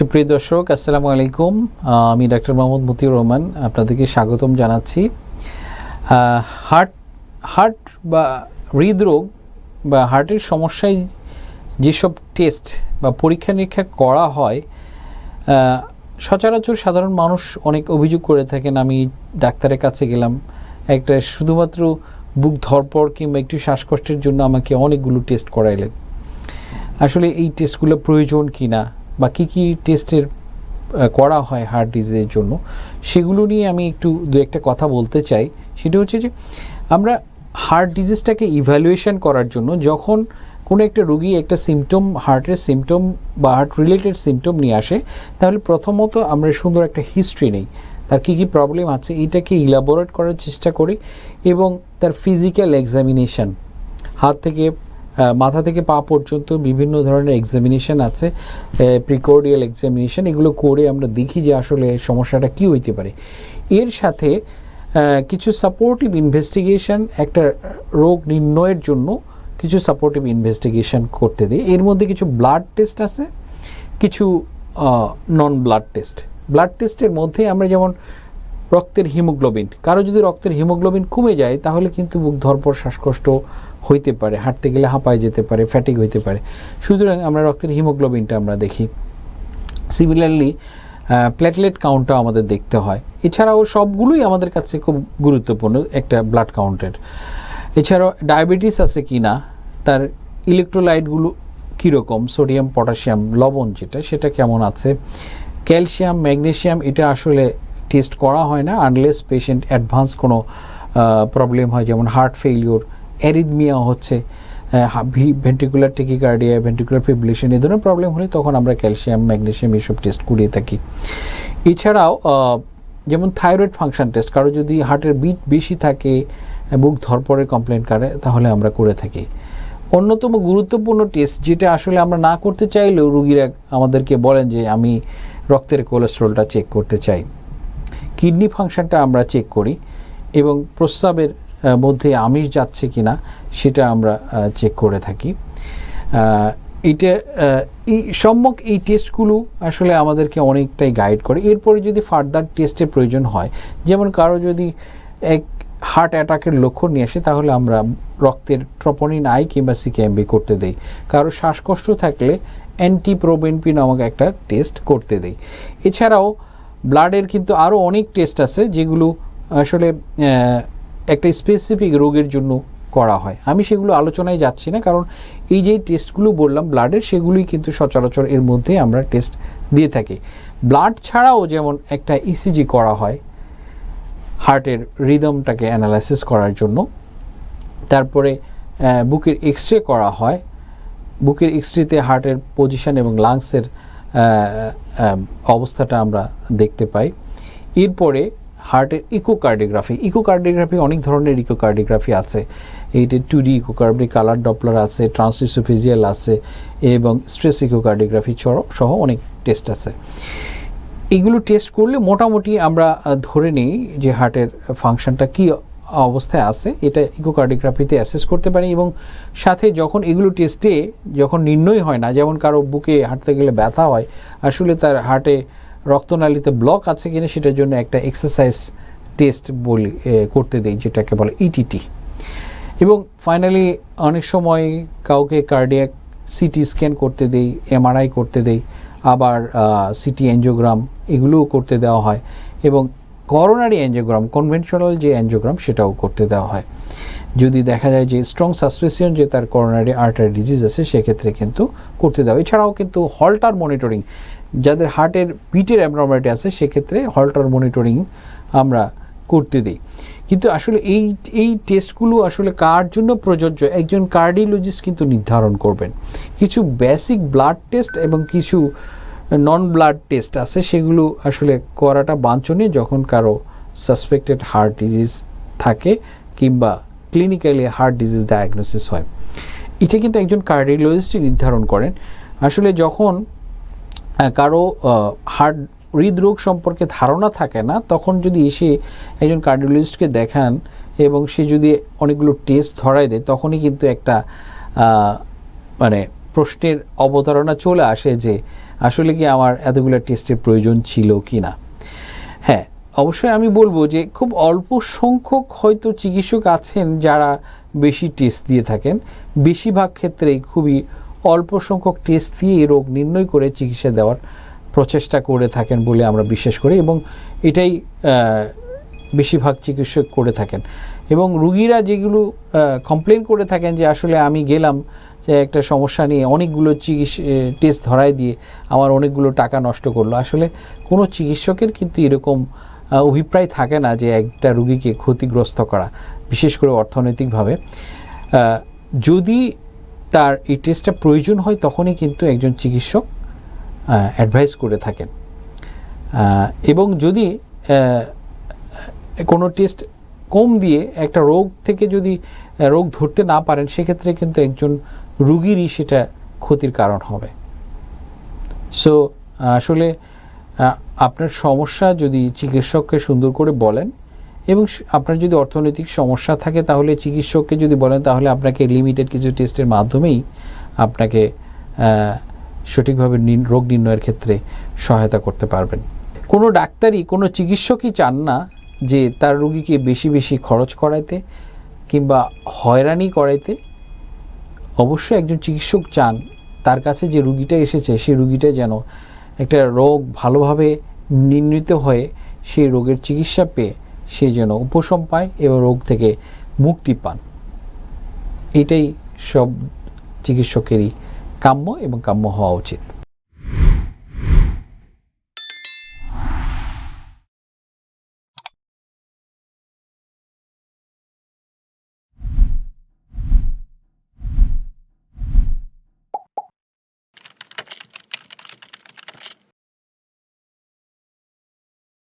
সুপ্রিয় দর্শক, আসসালামু আলাইকুম। আমি ডাক্তার মোহাম্মদ মতিউর রহমান আপনাদেরকে স্বাগতম জানাচ্ছি। হার্ট হার্ট বা হৃদরোগ বা হার্টের সমস্যায় যেসব টেস্ট বা পরীক্ষা নিরীক্ষা করা হয় সচরাচর সাধারণ মানুষ অনেক অভিযোগ করে থাকেন, আমি ডাক্তারের কাছে গেলাম। একটা শুধুমাত্র বুক ধরপড় কিংবা একটু শ্বাসকষ্টের জন্য আমাকে অনেকগুলো টেস্ট করাইলেন। আসলে এই টেস্টগুলো প্রয়োজন কি না বা কী কী টেস্টের করা হয় হার্ট ডিজিজের জন্য, সেগুলো নিয়ে আমি একটু দু একটা কথা বলতে চাই। সেটা হচ্ছে যে, আমরা হার্ট ডিজিজটাকে ইভ্যালুয়েশন করার জন্য যখন কোনো একটা রুগী একটা সিমটম হার্টের সিমটম বা হার্ট রিলেটেড সিমটম নিয়ে আসে, তাহলে প্রথমত আমরা সুন্দর একটা হিস্ট্রি নেই। তার কী কী প্রবলেম আছে, এটাকে ইলাবোরেট করার চেষ্টা করি এবং তার ফিজিক্যাল এক্সামিনেশন হাত থেকে মাথা থেকে পা পর্যন্ত বিভিন্ন ধরনের এক্সামিনেশন আছে প্রিকোর্ডিয়াল এক্সামিনেশন এগুলো করে আমরা দেখি যে আসলে সমস্যাটা কি হইতে পারে। এর সাথে কিছু সাপোর্টিভ ইনভেস্টিগেশন একটা রোগ নির্ণয়ের জন্য কিছু সাপোর্টিভ ইনভেস্টিগেশন করতে দিই। এর মধ্যে কিছু ব্লাড টেস্ট আছে, কিছু নন ব্লাড টেস্ট ব্লাড টেস্টের মধ্যে আমরা যেমন রক্তের হিমোগ্লোবিন। কারও যদি রক্তের হিমোগ্লোবিন কমে যায়, তাহলে কিন্তু বুক ধরপর শ্বাসকষ্ট হইতে পারে, হাঁটতে গেলে হাঁপায় যেতে পারে ফ্যাটিক হইতে পারে। সুতরাং আমরা রক্তের হিমোগ্লোবিনটা আমরা দেখি। সিমিলারলি প্লেটলেট কাউন্টটাও আমাদের দেখতে হয়। এছাড়াও সবগুলোই আমাদের কাছে খুব গুরুত্বপূর্ণ একটা ব্লাড কাউন্টের এছাড়াও ডায়াবেটিস আছে কি না, তার ইলেকট্রোলাইটগুলো কীরকম সোডিয়াম পটাশিয়াম লবণ যেটা, সেটা কেমন আছে ক্যালসিয়াম ম্যাগনেশিয়াম এটা আসলে টেস্ট করা হয় না আনলেস পেশেন্ট অ্যাডভান্স কোনো প্রবলেম হয়, যেমন হার্ট ফেইলিওর অ্যারিদমিয়া হচ্ছে ভেন্টিকুলার টেকিকার্ডিয়া ভেন্টিকুলার ফিব্রিলেশন এই ধরনের প্রবলেম হলে তখন আমরা ক্যালসিয়াম ম্যাগনেশিয়াম এসব টেস্ট করিয়ে থাকি। এছাড়াও যেমন থাইরয়েড ফাংশন টেস্ট কারও যদি হার্টের বিট বেশি থাকে, বুক ধরপড়ের কমপ্লেন করে, তাহলে আমরা করে থাকি। অন্যতম গুরুত্বপূর্ণ টেস্ট যেটা আসলে আমরা না করতে চাইলেও রুগীরা আমাদেরকে বলেন যে, আমি রক্তের কোলেস্ট্রলটা চেক করতে চাই। কিডনি ফাংশনটা আমরা চেক করি এবং প্রস্রাবের মধ্যে আমিষ যাচ্ছে কি না সেটা আমরা চেক করে থাকি। এটা এই সম্যক এই টেস্টগুলো আসলে আমাদেরকে অনেকটাই গাইড করে। এরপরে যদি ফার্দার টেস্টের প্রয়োজন হয়, যেমন কারও যদি এক হার্ট অ্যাটাকের লক্ষণ নিয়ে আসে, তাহলে আমরা রক্তের ট্রপনিন আই কিংবা সিকেএমবি করতে দেই। কারও শ্বাসকষ্ট থাকলে অ্যান্টিপ্রোবেনপি নামক একটা টেস্ট করতে দেই। এছাড়াও ব্লাডের কিন্তু আরও অনেক টেস্ট আছে যেগুলো আসলে একটা স্পেসিফিক রোগের জন্য করা হয়। আমি সেগুলো আলোচনায় যাচ্ছি না, কারণ এই যে টেস্টগুলো বললাম ব্লাডের সেগুলোই কিন্তু সচরাচর এর মধ্যে আমরা টেস্ট দিয়ে থাকি। ব্লাড ছাড়াও যেমন একটা ইসিজি করা হয় হার্টের রিদমটাকে অ্যানালাইসিস করার জন্য। তারপরে বুকের এক্স রে করা হয়। বুকের এক্স রেতে হার্টের পজিশন এবং লাংসের অবস্থাটা আমরা দেখতে পাই। এরপরে হার্টের ইকোকার্ডিওগ্রাফি ইকোকার্ডিওগ্রাফি অনেক ধরনের ইকোকার্ডিওগ্রাফি আছে। এইটা two D echocardio colour Doppler আছে ট্রান্সিসোফিজিয়াল আছে এবং স্ট্রেস ইকোকার্ডিওগ্রাফি সহ অনেক টেস্ট আছে। এগুলো টেস্ট করলে মোটামুটি আমরা ধরে নিই যে হার্টের ফাংশনটা কি অবস্থায় আছে, এটা ইকোকার্ডিওগ্রাফিতে অ্যাসেস করতে পারি এবং সাথে যখন এগুলো টেস্টে যখন নির্ণয় হয় না, যেমন কারও বুকে হাঁটতে গেলে ব্যথা হয়, আসলে তার হার্টে রক্তনালীতে ব্লক আছে কিনা সেটার জন্য একটা এক্সারসাইজ টেস্ট বলি করতে দেই, যেটাকে বলে ইটিটি এবং ফাইনালি অনেক সময় কাউকে কার্ডিয়াক সিটি স্ক্যান করতে দেই এমআরআই করতে দেই, আবার সিটি অ্যাঞ্জিওগ্রাম এগুলোও করতে দেওয়া হয় এবং করোনারি অ্যাঞ্জিওগ্রাম কনভেনশনাল যে অ্যাঞ্জিওগ্রাম সেটাও করতে দেওয়া হয়। যদি দেখা যায় যে স্ট্রং সাসপেশন যে তার করোনারি আর্টারি ডিজিজ আছে, সেক্ষেত্রে কিন্তু করতে দেওয়া এছাড়াও কিন্তু হল্টার মনিটরিং যাদের হার্টের পিটের অ্যাবনর্মালিটি আছে, সেক্ষেত্রে হল্টার মনিটরিং আমরা করতে দিই। কিন্তু আসলে এই এই টেস্টগুলো আসলে কার জন্য প্রযোজ্য? একজন কার্ডিওলজিস্ট কিন্তু নির্ধারণ করবেন। কিছু বেসিক ব্লাড টেস্ট এবং কিছু নন ব্লাড টেস্ট আছে, সেগুলো আসলে করাটা বাঞ্ছনীয় যখন কারও সাসপেক্টেড হার্ট ডিজিজ থাকে কিংবা ক্লিনিক্যালি হার্ট ডিজিজ ডায়াগনোসিস হয়। এটা কিন্তু একজন কার্ডিওলজিস্টই নির্ধারণ করেন। আসলে যখন কারও হার্ট হৃদরোগ সম্পর্কে ধারণা থাকে না, তখন যদি এসে একজন কার্ডিওলজিস্টকে দেখান এবং সে যদি অনেকগুলো টেস্ট ধরায় দেয়, তখনই কিন্তু একটা মানে প্রশ্নের অবতারণা চলে আসে যে আসলে কি আমার এতগুলো টেস্টের প্রয়োজন ছিল কি না হ্যাঁ অবশ্যই আমি বলব যে খুব অল্প সংখ্যক হয়তো চিকিৎসক আছেন যারা বেশি টেস্ট দিয়ে থাকেন। বেশিরভাগ ক্ষেত্রেই খুবই অল্প সংখ্যক টেস্ট দিয়ে রোগ নির্ণয় করে চিকিৎসা দেওয়ার প্রচেষ্টা করে থাকেন বলে আমরা বিশ্বাস করি এবং এটাই বেশিরভাগ চিকিৎসক করে থাকেন। এবং রুগীরা যেগুলো কমপ্লেন করে থাকেন যে আসলে আমি গেলাম যে একটা সমস্যা নিয়ে অনেকগুলো চিকিৎসা টেস্ট ধরায় দিয়ে আমার অনেকগুলো টাকা নষ্ট করল। আসলে কোনো চিকিৎসকের কিন্তু এরকম অভিপ্রায় থাকে না যে একটা রুগীকে ক্ষতিগ্রস্ত করা, বিশেষ করে অর্থনৈতিকভাবে। যদি তার এই টেস্টটা প্রয়োজন হয় তখনই কিন্তু একজন চিকিৎসক অ্যাডভাইস করে থাকেন। এবং যদি কোনো টেস্ট কম দিয়ে একটা রোগ থেকে যদি রোগ ধরতে না পারেন, সেক্ষেত্রে কিন্তু একজন রুগীরই সেটা ক্ষতির কারণ হবে। সো আসলে আপনার সমস্যা যদি চিকিৎসককে সুন্দর করে বলেন এবং আপনার যদি অর্থনৈতিক সমস্যা থাকে তাহলে চিকিৎসককে যদি বলেন তাহলে আপনাকে লিমিটেড কিছু টেস্টের মাধ্যমেই আপনাকে সঠিকভাবে রোগ নির্ণয়ের ক্ষেত্রে সহায়তা করতে পারবেন। কোনো ডাক্তারই, কোনো চিকিৎসকই চান না যে তার রুগীকে বেশি বেশি খরচ করাইতে কিংবা হয়রানি করাইতে অবশ্যই একজন চিকিৎসক চান। তার কাছে যে রুগীটা এসেছে, সেই রুগীটা যেন একটা রোগ ভালোভাবে নির্ণীত হয়ে সেই রোগের চিকিৎসা পেয়ে সে যেন উপশম পায় এবং রোগ থেকে মুক্তি পান। এটাই সব চিকিৎসকেরই কাম্য এবং কাম্য হওয়া উচিত।